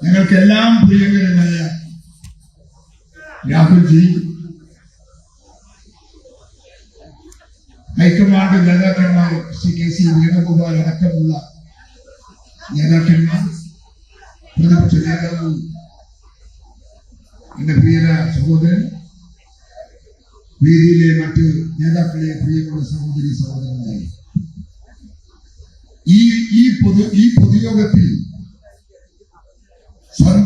ഞങ്ങൾക്കെല്ലാം പ്രിയങ്കരനായ രാഹുൽജി. ഹൈക്കമാൻഡ് നേതാക്കന്മാർ ശ്രീ കെ സി വേണുഗോപാൽ അടക്കമുള്ള നേതാക്കന്മാർ പ്രതിപക്ഷ നേതാവ് എന്റെ പ്രിയര സഹോദരൻ വേദിയിലെ മറ്റ് നേതാക്കളെ പ്രിയമുള്ള സഹോദരി സഹോദരന്മാരെ. ഈ ഈ പൊതു ഈ പൊതുയോഗത്തിൽ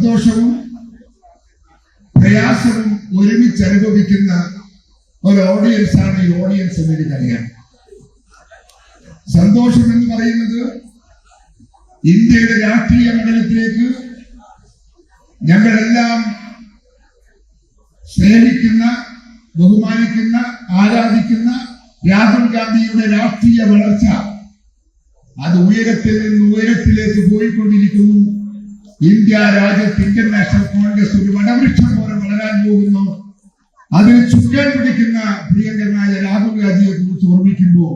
സന്തോഷവും പ്രയാസവും ഒരുമിച്ച് അനുഭവിക്കുന്ന ഒരു ഓഡിയൻസ് ആണ് ഈ ഓഡിയൻസ് എന്ന് എനിക്കറിയാം സന്തോഷം എന്ന് പറയുന്നത് ഇന്ത്യയുടെ രാഷ്ട്രീയ മണ്ഡലത്തിലേക്ക് ഞങ്ങളെല്ലാം സ്നേഹിക്കുന്ന ബഹുമാനിക്കുന്ന ആരാധിക്കുന്ന രാഹുൽ ഗാന്ധിയുടെ രാഷ്ട്രീയ വളർച്ച അത് ഉയരത്തിൽ നിന്ന് ഉയരത്തിലേക്ക് പോയിക്കൊണ്ടിരിക്കുന്നു. ഇന്ത്യ രാജ്യത്ത് ഇന്ത്യൻ നാഷണൽ കോൺഗ്രസ് ഒരു വടവൃക്ഷം പോലെ വളരാൻ പോകുന്നു. അതിൽ ചുക്കാൻ പിടിക്കുന്ന പ്രിയങ്കരനായ രാഹുൽ ഗാന്ധിയെ കുറിച്ച് ഓർമ്മിക്കുമ്പോൾ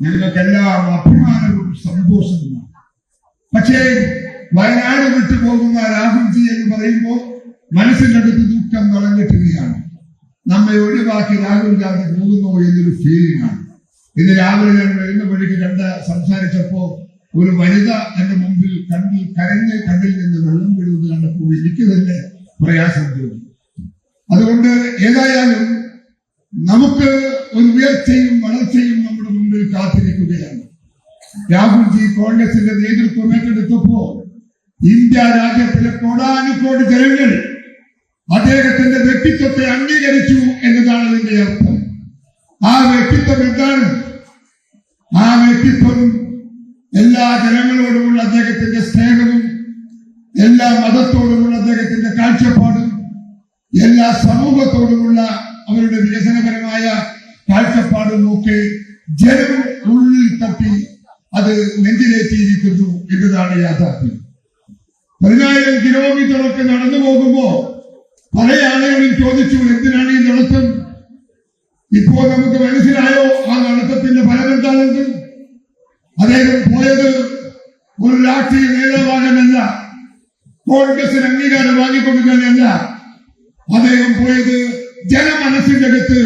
ഞങ്ങൾക്കെല്ലാം അഭിമാനവും സന്തോഷവുമാണ്. പക്ഷേ വയനാട് വിട്ടു പോകുന്ന രാഹുൽജി എന്ന് പറയുമ്പോൾ മനസ്സിനടുത്ത് ദുഃഖം വളഞ്ഞിട്ടുകയാണ് നമ്മെ ഒഴിവാക്കി രാഹുൽ ഗാന്ധി പോകുന്നു എന്നൊരു ഫീലിംഗ് ആണ്. ഇന്ന് രാവിലെ ഞാൻ വരുന്ന വഴിക്ക് കണ്ട് സംസാരിച്ചപ്പോ ഒരു വനിത എന്റെ മുമ്പിൽ കണ്ണിൽ കരഞ്ഞ് കണ്ണിൽ നിന്ന് വെള്ളം വീഴുന്നത് കണ്ടപ്പോൾ എനിക്ക് തന്നെ പ്രയാസം തോന്നി. അതുകൊണ്ട് ഏതായാലും നമുക്ക് ഒരു ഉയർച്ചയും വളർച്ചയും നമ്മുടെ മുമ്പിൽ കാത്തിരിക്കുകയാണ്. രാഹുൽജി കോൺഗ്രസിന്റെ നേതൃത്വം ഏറ്റെടുത്തപ്പോ ഇന്ത്യ രാജ്യത്തിലെ കോടാനുകോടി ജനങ്ങൾ അദ്ദേഹത്തിന്റെ വ്യക്തിത്വത്തെ അംഗീകരിച്ചു എന്നതാണ് അതിന്റെ അർത്ഥം. ആ വ്യക്തിത്വം എന്താണ്? ആ വ്യക്തിത്വം എല്ലാ ജനങ്ങളോടുമുള്ള അദ്ദേഹത്തിന്റെ സ്നേഹവും എല്ലാ മതത്തോടുമുള്ള അദ്ദേഹത്തിന്റെ കാഴ്ചപ്പാടും എല്ലാ സമൂഹത്തോടുമുള്ള അവരുടെ വികസനപരമായ കാഴ്ചപ്പാടും ഒക്കെ ജനം ഉള്ളിൽ തട്ടി അത് നെഞ്ചിലേറ്റിയിരിക്കുന്നു എന്നതാണ് യാഥാർത്ഥ്യം. പതിനായിരം കിലോമീറ്ററൊക്കെ നടന്നു പോകുമ്പോ പല ആളുകളും ചോദിച്ചു എന്തിനാണ് ഈ നടത്തം? ഇപ്പോ നമുക്ക് മനസ്സിലായോ ആ അദ്ദേഹം പോയത് ഒരു രാഷ്ട്രീയ നേതാവാകാനല്ല കോൺഗ്രസിന് അംഗീകാരം വാങ്ങിക്കൊടുക്കാനല്ല അദ്ദേഹം പോയത് ജനമനസ്സിന്റെ അകത്ത്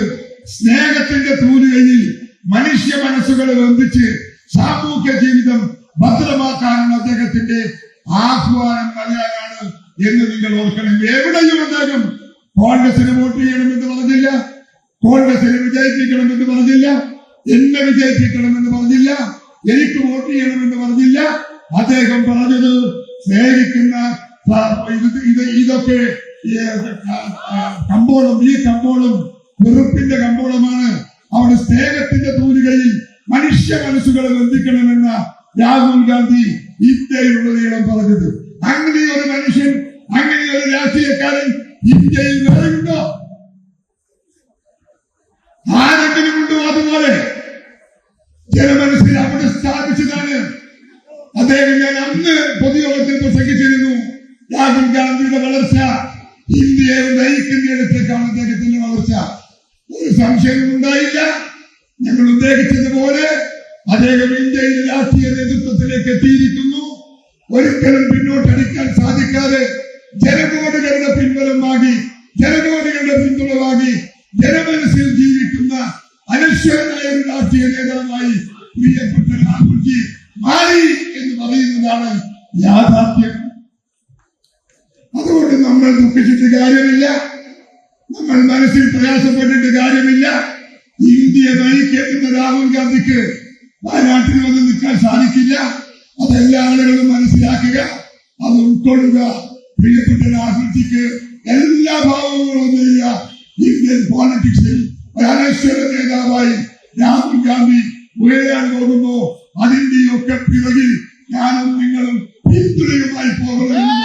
സ്നേഹത്തിന്റെ തൂലുകയിൽ മനുഷ്യ മനസ്സുകളെ ബന്ധിച്ച് സാമൂഹ്യ ജീവിതം ഭദ്രമാക്കാനുള്ള അദ്ദേഹത്തിന്റെ ആഹ്വാനം നൽകാനാണ് എന്ന് നിങ്ങൾ ഓർക്കണം. എവിടെയും അദ്ദേഹം കോൺഗ്രസിന് വോട്ട് ചെയ്യണമെന്ന് പറഞ്ഞില്ല. കോൺഗ്രസിനെ വിജയിപ്പിക്കണമെന്ന് പറഞ്ഞില്ല. എന്നെ വിജയിപ്പിക്കണമെന്ന് പറഞ്ഞില്ല. എനിക്ക് വോട്ട് ചെയ്യണമെന്ന് പറഞ്ഞില്ല. അദ്ദേഹം പറഞ്ഞത് സ്നേഹിക്കുന്ന ഇതൊക്കെ കമ്പോളം ഈ കമ്പോളം വെറുപ്പിന്റെ കമ്പോളമാണ്. അവിടെ സ്നേഹത്തിന്റെ തൂലികയിൽ മനുഷ്യ മനസ്സുകളെ ബന്ധിക്കണമെന്ന രാഹുൽ ഗാന്ധി ഇന്ത്യയിലുള്ളതീളം പറഞ്ഞത്. അങ്ങനെ ഒരു മനുഷ്യൻ അങ്ങനെ ഒരു രാഷ്ട്രീയക്കാരൻ ഇന്ത്യയിൽ വേറെയുണ്ടോ ജനമനസ്സിൽ അവിടെ സ്ഥാപിച്ചതാണ്. അദ്ദേഹം ഞാൻ അന്ന് പൊതുയോഗത്തിൽ പ്രസംഗിച്ചിരുന്നു. രാഹുൽ ഗാന്ധിയുടെ വളർച്ച ഇന്ത്യയെ നയിക്കുന്നിടത്തേക്കാണ് അദ്ദേഹത്തിന്റെ വളർച്ച. ഒരു സംശയവും ഉണ്ടായില്ല. ഞങ്ങൾ ഉദ്ദേശിച്ചതുപോലെ അദ്ദേഹം ഇന്ത്യയിലെ രാഷ്ട്രീയ നേതൃത്വത്തിലേക്ക് എത്തിയിരിക്കുന്നു. ഒരിക്കലും പിന്നോട്ടടിക്കാൻ സാധിക്കാതെ ജനകോടുകളുടെ പിൻബലമാകി വാങ്ങി രാഷ്ട്രീയ നേതാവായി പ്രിയപ്പെട്ട രാഹുൽജി മാറി എന്ന് പറയുന്നതാണ് യാഥാർത്ഥ്യം. അതുകൊണ്ട് നമ്മൾ ദുഃഖിച്ചിട്ട് കാര്യമില്ല. നമ്മൾ മനസ്സിൽ പ്രയാസപ്പെട്ടിട്ട് കാര്യമില്ല. ഇന്ത്യയെ നയിക്കുന്ന രാഹുൽ ഗാന്ധിക്ക് വയനാട്ടിൽ വന്ന് നിൽക്കാൻ സാധിക്കില്ല. അതെല്ലാ ആളുകളും മനസ്സിലാക്കുക. അത് ഉൾക്കൊള്ളുക. പ്രിയപ്പെട്ട രാഹുൽജിക്ക് അതിന്റെയൊക്കെ പിറകിൽ ഞാനും നിങ്ങളും പിന്തുണയുമായി പോകുന്നു.